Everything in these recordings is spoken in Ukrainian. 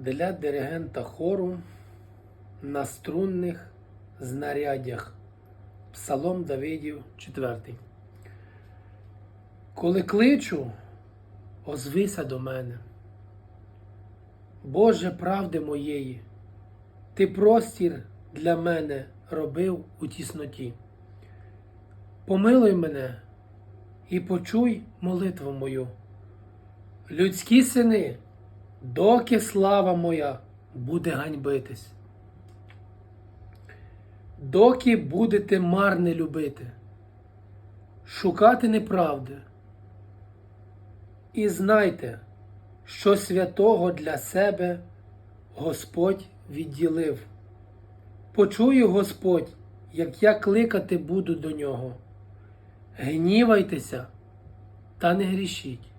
для диригента хору на струнних знаряддях. Псалом Давидів 4. Коли кличу, озвися до мене. Боже правди моєї, Ти простір для мене робив у тісноті. Помилуй мене і почуй молитву мою. Людські сини, доки слава моя буде ганьбитись. Доки будете марне любити, шукати неправди. І знайте, що святого для себе Господь відділив. Почує Господь, як я кликати буду до нього. Гнівайтеся та не грішіть.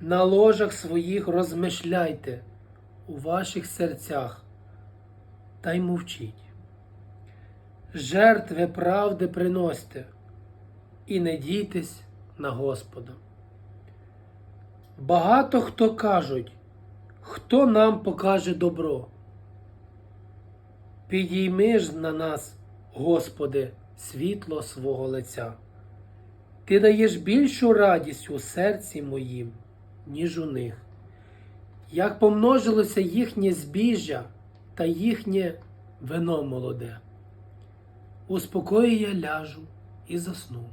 На ложах своїх розмишляйте у ваших серцях та й мовчіть. Жертви правди приносьте і не дійтесь на Господа. Багато хто кажуть, хто нам покаже добро. Підійми ж на нас, Господи, світло свого лиця. Ти даєш більшу радість у серці моїм, ніж у них. Як помножилося їхнє збіжжя та їхнє вино молоде. У спокої я ляжу і засну,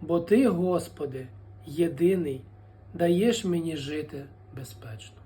бо Ти, Господи, єдиний, даєш мені жити безпечно.